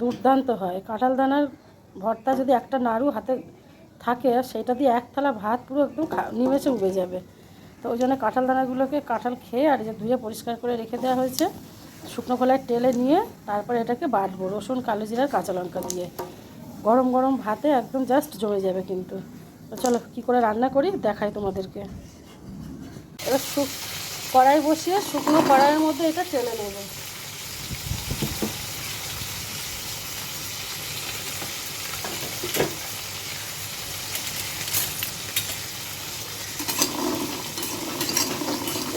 দুর্দান্ত হয়। কাঁঠাল দানার ভর্তা যদি একটা নাড়ু হাতে থাকে, সেটা দিয়ে এক থালা ভাত পুরো একদম নিমেষে উবে যাবে। তো ওই জন্য কাঁঠাল দানাগুলোকে কাঁঠাল খেয়ে আর যে ধুয়ে পরিষ্কার করে রেখে দেওয়া হয়েছে। শুকনো খোলায় টেলে নিয়ে তারপরে এটাকে বাটবো, রসুন, কালো জিরার কাঁচা লঙ্কা দিয়ে। গরম গরম ভাতে একদম জাস্ট জমে যাবে কিন্তু। তো চলো কী করে রান্না করি, দেখাই তোমাদেরকে। এবার শুক কড়াই বসিয়ে শুকনো কড়াইয়ের মধ্যে এটা টেলে নেব।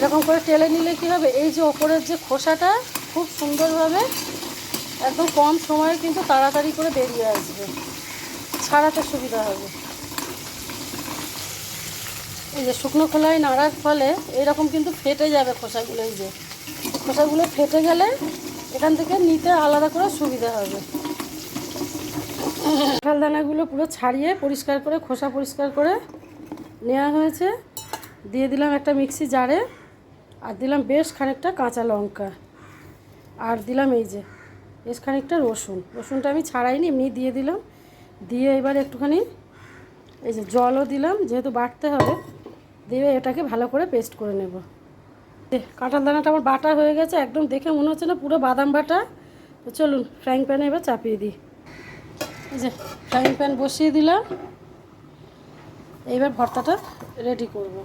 এরকম করে টেলে নিলে কি হবে? এই যে ওপরের যে খোসাটা খুব সুন্দরভাবে একদম কম সময়ে কিন্তু তাড়াতাড়ি করে বেরিয়ে আসবে। ছাড়াতে সুবিধা হবে। এই যে শুকনো খোলায় নাড়ার ফলে এরকম কিন্তু ফেটে যাবে খোসাগুলো এই যে। খোসাগুলো ফেটে গেলে এখান থেকে নিতে আলাদা করে সুবিধা হবে। কাঁঠাল দানাগুলো পুরো ছাড়িয়ে পরিষ্কার করে খোসা পরিষ্কার করে নেওয়া হয়েছে। দিয়ে দিলাম একটা মিক্সি জারে। আর দিলাম বেশ খানিকটা কাঁচা লঙ্কা। আর দিলাম এই যে, বেশ খানিকটা রসুন। রসুনটা আমি ছাড়াইনি, এমনি দিয়ে দিলাম। দিয়ে এবার একটুখানি এই যে জলও দিলাম, যেহেতু বাটতে হবে, দিয়ে এটাকে ভালো করে পেস্ট করে নেব। কাঁঠাল দানাটা আমার বাটা হয়ে গেছে, একদম দেখে মনে হচ্ছে না পুরো বাদাম বাটা। তো চলুন ফ্রাইং প্যানে এবার চাপিয়ে দিই। এই যে ফ্রাইং প্যান বসিয়ে দিলাম। এইবার ভর্তাটা রেডি করব।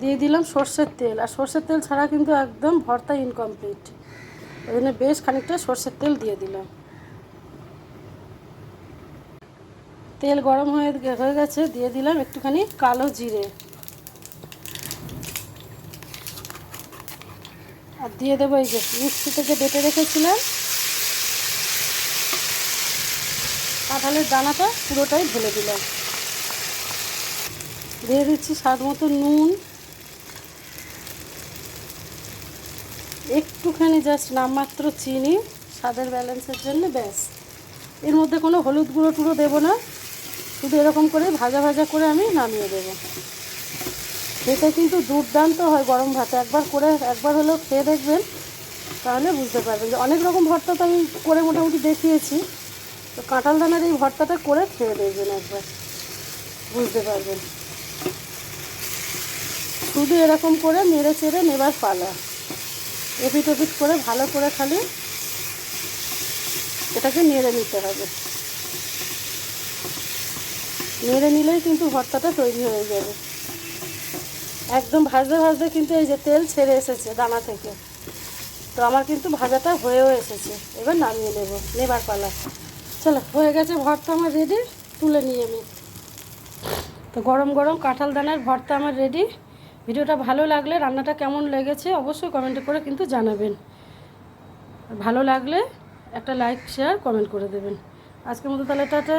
দিয়ে দিলাম সর্ষের তেল। আর সর্ষের তেল ছাড়া কিন্তু একদম ভর্তা ইনকমপ্লিট ওই জন্য বেশ খানিকটা সর্ষের তেল দিয়ে দিলাম। তেল গরম হয়ে হয়ে গেছে, দিয়ে দিলাম একটুখানি কালো জিরে। আর দিয়ে দেবো এই যে মিক্সি থেকে বেটে রেখেছিলাম। কাঁঠালের দানাটা পুরোটাই ঢেলে দিলাম। দিয়ে দিচ্ছি স্বাদ মতো নুন। একটুখানি জাস্ট নামমাত্র চিনি, স্বাদের ব্যালেন্সের জন্য ব্যাস। এর মধ্যে কোনো হলুদ গুঁড়ো টুড়ো দেবো না, শুধু এরকম করে ভাজা ভাজা করে আমি নামিয়ে দেবো। খেতে কিন্তু দুর্দান্ত হয় গরম ভাতে। একবার করে, একবার হলেও খেয়ে দেখবেন, তাহলে বুঝতে পারবেন যে অনেক রকম ভর্তা তো আমি করে মোটামুটি দেখিয়েছি। তো কাঁঠাল দানার এই ভর্তাটা করে খেয়ে দেখবেন একবার, বুঝতে পারবেন। শুধু এরকম করে নেড়ে চেড়ে নেবার পালা। এপিট ওপিট করে ভালো করে খালি এটাকে নেড়ে নিতে হবে। নেড়ে নিলেই কিন্তু ভর্তাটা তৈরি হয়ে যাবে। একদম ভাজতে ভাজতে কিন্তু এই যে তেল ছেড়ে এসেছে দানা থেকে। তো আমার কিন্তু ভাজাটা হয়েও এসেছে। এবার নামিয়ে নেব, নেবার পালা। চলো, হয়ে গেছে ভর্তা আমার রেডি তুলে নিয়ে আমি। তো গরম গরম কাঁঠাল দানার ভর্তা আমার রেডি ভিডিওটা ভালো লাগলে রান্নাটা কেমন লেগেছে অবশ্যই কমেন্ট করে কিন্তু জানাবেন। ভালো লাগলে একটা লাইক শেয়ার কমেন্ট করে দেবেন। আজকের মতো তাহলে টাটা।